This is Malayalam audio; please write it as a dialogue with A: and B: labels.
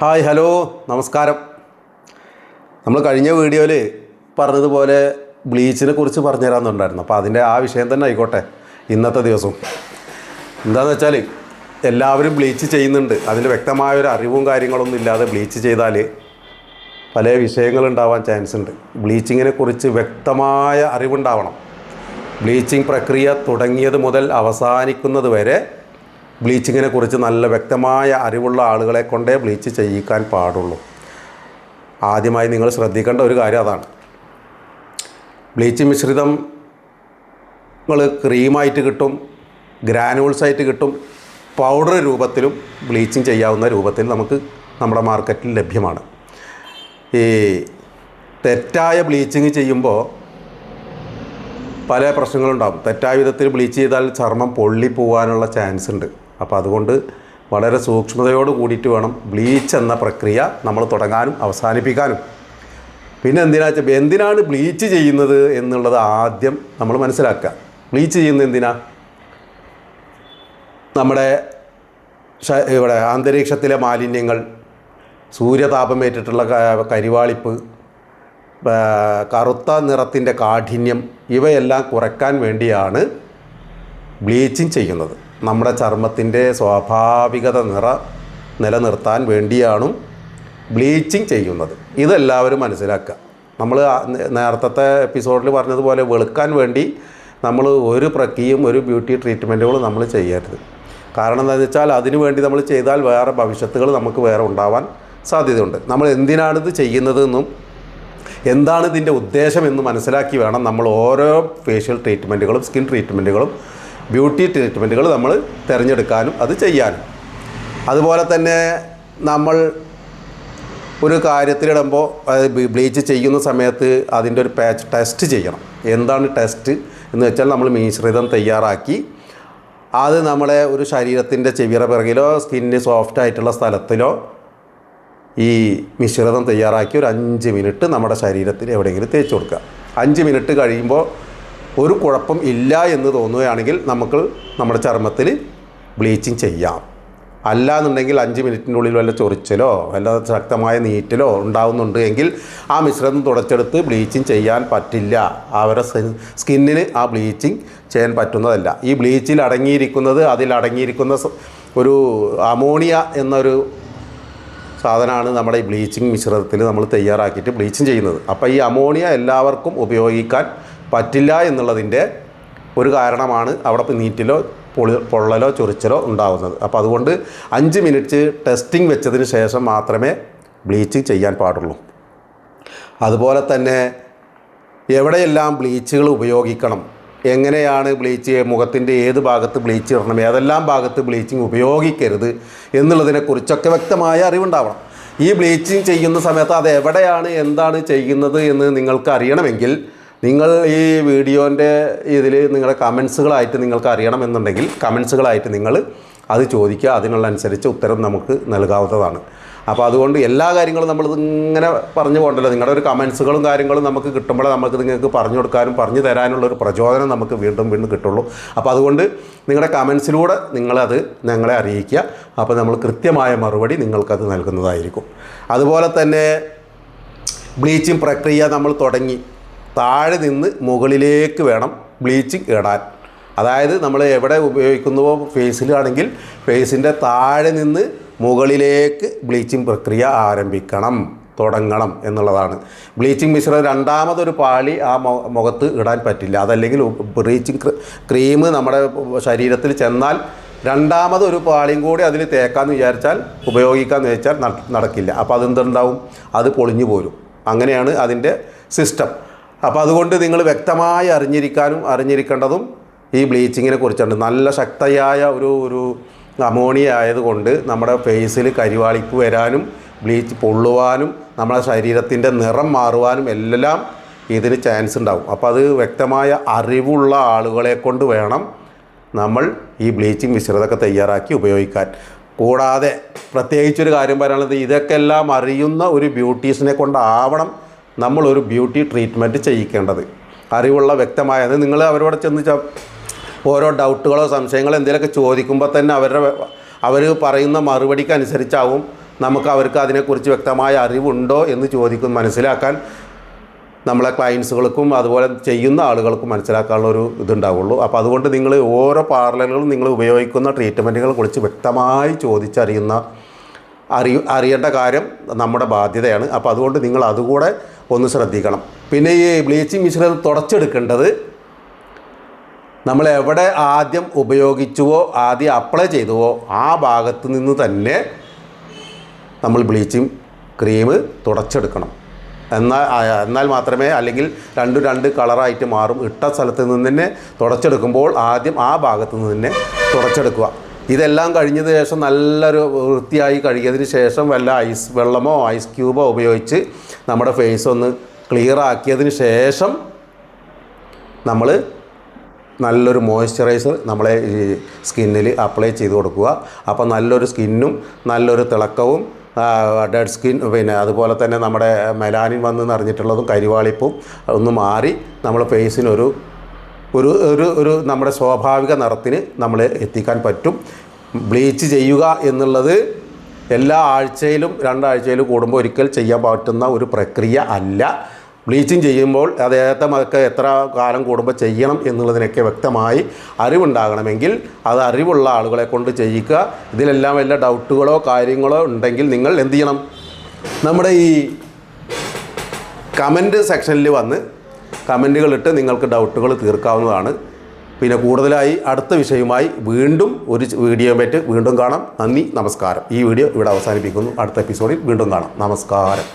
A: ഹായ് ഹലോ നമസ്കാരം. നമ്മൾ കഴിഞ്ഞ വീഡിയോയിൽ പറഞ്ഞതുപോലെ ബ്ലീച്ചിനെ കുറിച്ച് പറഞ്ഞു തരാമെന്നുണ്ടായിരുന്നു അപ്പോൾ അതിന്റെ ആ വിഷയം തന്നെ ആയിക്കോട്ടെ ഇന്നത്തെ ദിവസം. എന്താണെന്ന് വെച്ചാൽ എല്ലാവരും ബ്ലീച്ച് ചെയ്യുന്നുണ്ട്. അതിന്റെ വ്യക്തമായ ഒരു അറിവും കാര്യങ്ങളൊന്നും ഇല്ലാതെ ബ്ലീച്ച് ചെയ്താൽ പല വിഷയങ്ങളുണ്ടാവാൻ ചാൻസ് ഉണ്ട്. ബ്ലീച്ചിങ്ങിനെ കുറിച്ച് വ്യക്തമായ അറിവുണ്ടാവണം. ബ്ലീച്ചിങ് പ്രക്രിയ തുടങ്ങിയത് മുതൽ അവസാനിക്കുന്നത് വരെ ബ്ലീച്ചിങ്ങിനെ കുറിച്ച് നല്ല വ്യക്തമായ അറിവുള്ള ആളുകളെ കൊണ്ടേ ബ്ലീച്ച് ചെയ്യിക്കാൻ പാടുള്ളൂ. ആദ്യമായി നിങ്ങൾ ശ്രദ്ധിക്കേണ്ട ഒരു കാര്യം അതാണ്. ബ്ലീച്ച് മിശ്രിതം നിങ്ങൾ ക്രീമായിട്ട് കിട്ടും ഗ്രാനൂൾസായിട്ട് കിട്ടും പൗഡർ രൂപത്തിലും ബ്ലീച്ചിങ് ചെയ്യാവുന്ന രൂപത്തിൽ നമുക്ക് നമ്മുടെ മാർക്കറ്റിൽ ലഭ്യമാണ്. ഈ തെറ്റായ ബ്ലീച്ചിങ് ചെയ്യുമ്പോൾ പല പ്രശ്നങ്ങളുണ്ടാകും തെറ്റായ വിധത്തിൽ ബ്ലീച്ച് ചെയ്താൽ ചർമ്മം പൊള്ളി പോകാനുള്ള ചാൻസ് ഉണ്ട്. അപ്പോൾ അതുകൊണ്ട് വളരെ സൂക്ഷ്മതയോട് കൂടിയിട്ട് വേണം ബ്ലീച്ച് എന്ന പ്രക്രിയ നമ്മൾ തുടങ്ങാനും അവസാനിപ്പിക്കാനും. പിന്നെ എന്തിനാ എന്തിനാണ് ബ്ലീച്ച് ചെയ്യുന്നത് എന്നുള്ളത് ആദ്യം നമ്മൾ മനസ്സിലാക്കുക. ബ്ലീച്ച് ചെയ്യുന്നത് എന്തിനാ? നമ്മുടെ ഇവിടെ അന്തരീക്ഷത്തിലെ മാലിന്യങ്ങൾ സൂര്യതാപമേറ്റിട്ടുള്ള കരിവാളിപ്പ് കറുത്ത നിറത്തിന്റെ കാഠിന്യം ഇവയെല്ലാം കുറയ്ക്കാൻ വേണ്ടിയാണ് ബ്ലീച്ചിങ് ചെയ്യുന്നത്. നമ്മുടെ ചർമ്മത്തിന്റെ സ്വാഭാവികത നിറ നിലനിർത്താൻ വേണ്ടിയാണ് ബ്ലീച്ചിങ് ചെയ്യുന്നത്. ഇതെല്ലാവരും മനസ്സിലാക്കുക. നമ്മൾ നേരത്തെ എപ്പിസോഡിൽ പറഞ്ഞതുപോലെ വെളുക്കാൻ വേണ്ടി നമ്മൾ ഒരു പ്രക്രിയയും ഒരു ബ്യൂട്ടി ട്രീറ്റ്മെന്റുകളും നമ്മൾ ചെയ്യരുത്. കാരണം എന്താണെന്ന് വെച്ചാൽ അതിനു വേണ്ടി നമ്മൾ ചെയ്താൽ വേറെ ഭവിഷ്യത്തുകൾ നമുക്ക് വേറെ ഉണ്ടാവാൻ സാധ്യതയുണ്ട്. നമ്മൾ എന്തിനാണിത് ചെയ്യുന്നതെന്നും എന്താണ് ഇതിന്റെ ഉദ്ദേശം എന്ന് മനസ്സിലാക്കി വേണം നമ്മൾ ഓരോ ഫേഷ്യൽ ട്രീറ്റ്മെന്റുകളും സ്കിൻ ട്രീറ്റ്മെന്റുകളും ബ്യൂട്ടി ട്രീറ്റ്മെന്റുകൾ നമ്മൾ തിരഞ്ഞെടുക്കാനും അത് ചെയ്യാനും. അതുപോലെ തന്നെ നമ്മൾ ഒരു കാര്യത്തിലിടുമ്പോൾ ബ്ലീച്ച് ചെയ്യുന്ന സമയത്ത് അതിന്റെ ഒരു പാച്ച് ടെസ്റ്റ് ചെയ്യണം. എന്താണ് ടെസ്റ്റ് എന്ന് വെച്ചാൽ നമ്മൾ മിശ്രിതം തയ്യാറാക്കി അത് നമ്മളെ ഒരു ശരീരത്തിന്റെ ചെവിറ പിറകിലോ സ്കിന്ന് സോഫ്റ്റ് ആയിട്ടുള്ള സ്ഥലത്തിലോ ഈ മിശ്രിതം തയ്യാറാക്കി ഒരു അഞ്ച് മിനിറ്റ് നമ്മുടെ ശരീരത്തിൽ എവിടെയെങ്കിലും തേച്ച് കൊടുക്കുക. അഞ്ച് മിനിറ്റ് കഴിയുമ്പോൾ ഒരു കുഴപ്പം ഇല്ല എന്ന് തോന്നുകയാണെങ്കിൽ നമുക്ക് നമ്മുടെ ചർമ്മത്തിൽ ബ്ലീച്ചിങ് ചെയ്യാം. അല്ല എന്നുണ്ടെങ്കിൽ അഞ്ച് മിനിറ്റിനുള്ളിൽ വല്ല ചൊറിച്ചിലോ വല്ല ശക്തമായ നീറ്റലോ ഉണ്ടാവുന്നുണ്ട് എങ്കിൽ ആ മിശ്രിതം തുടച്ചെടുത്ത് ബ്ലീച്ചിങ് ചെയ്യാൻ പറ്റില്ല. അവരുടെ സ്കിന്നിന് ആ ബ്ലീച്ചിങ് ചെയ്യാൻ പറ്റുന്നതല്ല. ഈ ബ്ലീച്ചിൽ അടങ്ങിയിരിക്കുന്നത് അതിൽ അടങ്ങിയിരിക്കുന്ന ഒരു അമോണിയ എന്നൊരു സാധനമാണ് നമ്മുടെ ഈ ബ്ലീച്ചിങ് മിശ്രിതത്തിൽ നമ്മൾ തയ്യാറാക്കിയിട്ട് ബ്ലീച്ചിങ് ചെയ്യുന്നത്. അപ്പോൾ ഈ അമോണിയ എല്ലാവർക്കും ഉപയോഗിക്കാൻ പറ്റില്ല എന്നുള്ളതിന്റെ ഒരു കാരണമാണ് അവിടെ നീറ്റിലോ പൊളി പൊള്ളലോ ചൊറിച്ചലോ ഉണ്ടാകുന്നത് അപ്പോൾ അതുകൊണ്ട് അഞ്ച് മിനിറ്റ് ടെസ്റ്റിംഗ് വെച്ചതിന് ശേഷം മാത്രമേ ബ്ലീച്ച് ചെയ്യാൻ പാടുള്ളൂ. അതുപോലെ തന്നെ എവിടെയെല്ലാം ബ്ലീച്ചുകൾ ഉപയോഗിക്കണം എങ്ങനെയാണ് ബ്ലീച്ച് മുഖത്തിന്റെ ഏത് ഭാഗത്ത് ബ്ലീച്ച് ഇടണം ഏതെല്ലാം ഭാഗത്ത് ബ്ലീച്ചിങ് ഉപയോഗിക്കരുത് എന്നുള്ളതിനെക്കുറിച്ചൊക്കെ വ്യക്തമായ അറിവുണ്ടാവണം. ഈ ബ്ലീച്ചിങ് ചെയ്യുന്ന സമയത്ത് അത് എവിടെയാണ് എന്താണ് ചെയ്യുന്നത് എന്ന് നിങ്ങൾക്ക് അറിയണമെങ്കിൽ നിങ്ങൾ ഈ വീഡിയോന്റെ ഇതിൽ നിങ്ങളുടെ കമൻസുകളായിട്ട് നിങ്ങൾക്ക് അറിയണമെന്നുണ്ടെങ്കിൽ കമൻസുകളായിട്ട് നിങ്ങൾ അത് ചോദിക്കുക. അതിനുള്ള അനുസരിച്ച് ഉത്തരം നമുക്ക് നൽകാവുന്നതാണ്. അപ്പോൾ അതുകൊണ്ട് എല്ലാ കാര്യങ്ങളും നമ്മൾ ഇങ്ങനെ പറഞ്ഞു പോകണ്ടല്ലോ. നിങ്ങളുടെ ഒരു കമൻസുകളും കാര്യങ്ങളും നമുക്ക് കിട്ടുമ്പോൾ നമുക്ക് നിങ്ങൾക്ക് പറഞ്ഞു കൊടുക്കാനും പറഞ്ഞു തരാനുള്ള ഒരു പ്രചോദനം നമുക്ക് വീണ്ടും വീണ്ടും കിട്ടുള്ളൂ. അപ്പോൾ അതുകൊണ്ട് നിങ്ങളുടെ കമൻസിലൂടെ നിങ്ങളത് ഞങ്ങളെ അറിയിക്കുക. അപ്പോൾ നമ്മൾ കൃത്യമായ മറുപടി നിങ്ങൾക്കത് നൽകുന്നതായിരിക്കും. അതുപോലെ തന്നെ ബ്ലീച്ചിങ് പ്രക്രിയ നമ്മൾ തുടങ്ങി. താഴെ നിന്ന് മുകളിലേക്ക് വേണം ബ്ലീച്ചിങ് ഇടാൻ. അതായത് നമ്മൾ എവിടെ ഉപയോഗിക്കുന്നുവോ ഫേസിലാണെങ്കിൽ ഫേസിന്റെ താഴെ നിന്ന് മുകളിലേക്ക് ബ്ലീച്ചിങ് പ്രക്രിയ ആരംഭിക്കണം തുടങ്ങണം എന്നുള്ളതാണ്. ബ്ലീച്ചിങ് മിശ്രം രണ്ടാമതൊരു പാളി ആ മുഖത്ത് ഇടാൻ പറ്റില്ല. അതല്ലെങ്കിൽ ബ്ലീച്ചിങ് ക്രീം നമ്മുടെ ശരീരത്തിൽ ചെന്നാൽ രണ്ടാമതൊരു പാളിയും കൂടി അതിൽ തേക്കാന്ന് വിചാരിച്ചാൽ ഉപയോഗിക്കാമെന്ന് വെച്ചാൽ നടക്കില്ല. അപ്പോൾ അതെന്തുണ്ടാവും? അത് പൊളിഞ്ഞു പോരും. അങ്ങനെയാണ് അതിന്റെ സിസ്റ്റം. അപ്പോൾ അതുകൊണ്ട് നിങ്ങൾ വ്യക്തമായി അറിഞ്ഞിരിക്കാനും അറിഞ്ഞിരിക്കേണ്ടതും ഈ ബ്ലീച്ചിങ്ങിനെ കുറിച്ചാണ്. നല്ല ശക്തയായ ഒരു ഒരു അമോണിയ ആയതുകൊണ്ട് നമ്മുടെ ഫേസിൽ കരിവാളിപ്പ് വരാനും ബ്ലീച്ച് പൊള്ളുവാനും നമ്മുടെ ശരീരത്തിന്റെ നിറം മാറുവാനും എല്ലാം ഇതിന് ചാൻസ് ഉണ്ടാവും. അപ്പോൾ അത് വ്യക്തമായ അറിവുള്ള ആളുകളെ കൊണ്ട് വേണം നമ്മൾ ഈ ബ്ലീച്ചിങ് മിശ്രിതമൊക്കെ തയ്യാറാക്കി ഉപയോഗിക്കാൻ. കൂടാതെ പ്രത്യേകിച്ചൊരു കാര്യം പറയാനുള്ളത് ഇതൊക്കെ എല്ലാം അറിയുന്ന ഒരു ബ്യൂട്ടീഷ്യനെ കൊണ്ടാവണം നമ്മളൊരു ബ്യൂട്ടി ട്രീറ്റ്മെന്റ് ചെയ്യിക്കേണ്ടത്. അറിവുള്ള വ്യക്തമായ അത് നിങ്ങൾ അവരോട് ചെന്ന് ഓരോ ഡൗട്ടുകളോ സംശയങ്ങളോ എന്തെങ്കിലുമൊക്കെ ചോദിക്കുമ്പോൾ തന്നെ അവരുടെ അവർ പറയുന്ന മറുപടിക്ക് അനുസരിച്ചാവും നമുക്ക് അവർക്ക് അതിനെക്കുറിച്ച് വ്യക്തമായ അറിവുണ്ടോ എന്ന് ചോദിക്കും മനസ്സിലാക്കാൻ നമ്മളെ ക്ലയൻസുകൾക്കും അതുപോലെ ചെയ്യുന്ന ആളുകൾക്കും മനസ്സിലാക്കാനുള്ള ഒരു ഇതുണ്ടാവുള്ളൂ. അപ്പോൾ അതുകൊണ്ട് നിങ്ങൾ ഓരോ പാർലറുകളും നിങ്ങൾ ഉപയോഗിക്കുന്ന ട്രീറ്റ്മെന്റുകളെ കുറിച്ച് വ്യക്തമായി ചോദിച്ചറിയുന്ന അറിയ അറിയേണ്ട കാര്യം നമ്മുടെ ബാധ്യതയാണ്. അപ്പോൾ അതുകൊണ്ട് നിങ്ങൾ അതുകൂടെ ഒന്ന് ശ്രദ്ധിക്കണം. പിന്നെ ഈ ബ്ലീച്ചിങ് മിശ്രിതം തുടച്ചെടുക്കേണ്ടത് നമ്മൾ എവിടെ ആദ്യം ഉപയോഗിച്ചുവോ ആദ്യം അപ്ലൈ ചെയ്തുവോ ആ ഭാഗത്ത് നിന്ന് തന്നെ നമ്മൾ ബ്ലീച്ചിങ് ക്രീം തുടച്ചെടുക്കണം. എന്നാൽ എന്നാൽ മാത്രമേ അല്ലെങ്കിൽ രണ്ട് രണ്ട് കളറായിട്ട് മാറും. ഇട്ട സ്ഥലത്ത് നിന്ന് തന്നെ തുടച്ചെടുക്കുമ്പോൾ ആദ്യം ആ ഭാഗത്ത് നിന്ന് തന്നെ തുടച്ചെടുക്കുക. ഇതെല്ലാം കഴിഞ്ഞതിന് ശേഷം നല്ലൊരു വൃത്തിയായി കഴുകിയതിന് ശേഷം വല്ല ഐസ് വെള്ളമോ ഐസ് ക്യൂബോ ഉപയോഗിച്ച് നമ്മുടെ ഫേസ് ഒന്ന് ക്ലിയർ ആക്കിയതിന് ശേഷം നമ്മൾ നല്ലൊരു മോയ്സ്ചറൈസർ നമ്മളെ സ്കിന്നിൽ അപ്ലൈ ചെയ്ത് കൊടുക്കുക. അപ്പോൾ നല്ലൊരു സ്കിന്നും നല്ലൊരു തിളക്കവും ഡെഡ് സ്കിൻ പിന്നെ അതുപോലെ തന്നെ നമ്മുടെ മെലാനിൻ വന്ന് നിറഞ്ഞിട്ടുള്ളതും കരിവാളിപ്പും ഒന്ന് മാറി നമ്മൾ ഫേസിനൊരു ഒരു ഒരു ഒരു നമ്മുടെ സ്വാഭാവിക നിറത്തിന് നമ്മൾ എത്തിക്കാൻ പറ്റും. ബ്ലീച്ച് ചെയ്യുക എന്നുള്ളത് എല്ലാ ആഴ്ചയിലും രണ്ടാഴ്ചയിലും കൂടുമ്പോൾ ഒരിക്കൽ ചെയ്യാൻ പറ്റുന്ന ഒരു പ്രക്രിയ അല്ല. ബ്ലീച്ചിങ് ചെയ്യുമ്പോൾ അദ്ദേഹത്തെ ഒക്കെ എത്ര കാലം കൂടുമ്പോൾ ചെയ്യണം എന്നുള്ളതിനൊക്കെ വ്യക്തമായി അറിവുണ്ടാകണമെങ്കിൽ അത് അറിവുള്ള ആളുകളെ കൊണ്ട് ചെയ്യിക്കുക ഇതിലെല്ലാം വല്ല ഡൗട്ടുകളോ കാര്യങ്ങളോ ഉണ്ടെങ്കിൽ നിങ്ങൾ എന്ത് ചെയ്യണം? നമ്മുടെ ഈ കമന്റ് സെക്ഷനിൽ വന്ന് കമന്റുകളിട്ട് നിങ്ങൾക്ക് ഡൗട്ടുകൾ തീർക്കാവുന്നതാണ്. പിന്നെ കൂടുതലായി അടുത്ത വിഷയവുമായി വീണ്ടും ഒരു വീഡിയോ പറ്റി വീണ്ടും കാണാം. നന്ദി നമസ്കാരം. ഈ വീഡിയോ ഇവിടെ അവസാനിപ്പിക്കുന്നു. അടുത്ത എപ്പിസോഡിൽ വീണ്ടും കാണാം. നമസ്കാരം.